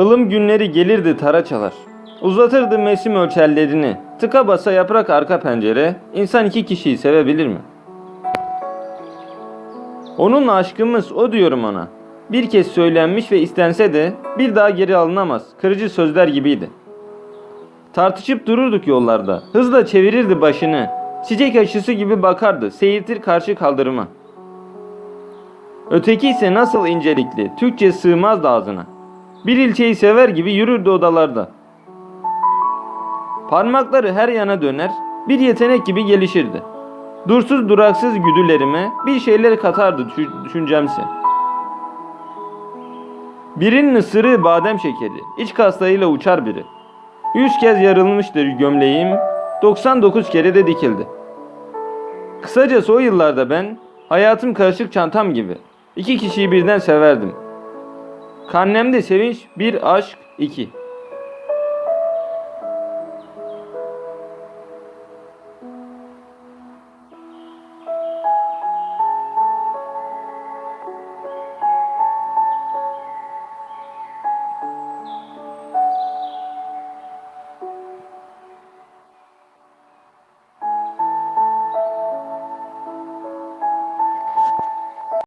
Ilım günleri gelirdi tara çalar. Uzatırdı mevsim ölçerlerini. Tıka basa yaprak arka pencere. İnsan iki kişiyi sevebilir mi? Onunla aşkımız o diyorum ona. Bir kez söylenmiş ve istense de bir daha geri alınamaz. Kırıcı sözler gibiydi. Tartışıp dururduk yollarda. Hızla çevirirdi başını. Çiçek aşısı gibi bakardı. Seyirtir karşı kaldırıma. Öteki ise nasıl incelikli. Türkçe sığmazdı ağzına. Bir ilçeyi sever gibi yürürdü odalarda. Parmakları her yana döner, bir yetenek gibi gelişirdi. Dursuz duraksız güdülerime bir şeyler katardı düşü- düşüncemse. Birinin ısırığı badem şekeri, iç kaslarıyla uçar biri. Yüz kez yarılmıştır gömleğim, 99 kere de dikildi. Kısacası o yıllarda ben, hayatım karışık çantam gibi, iki kişiyi birden severdim. Karnemde sevinç, bir aşk, iki.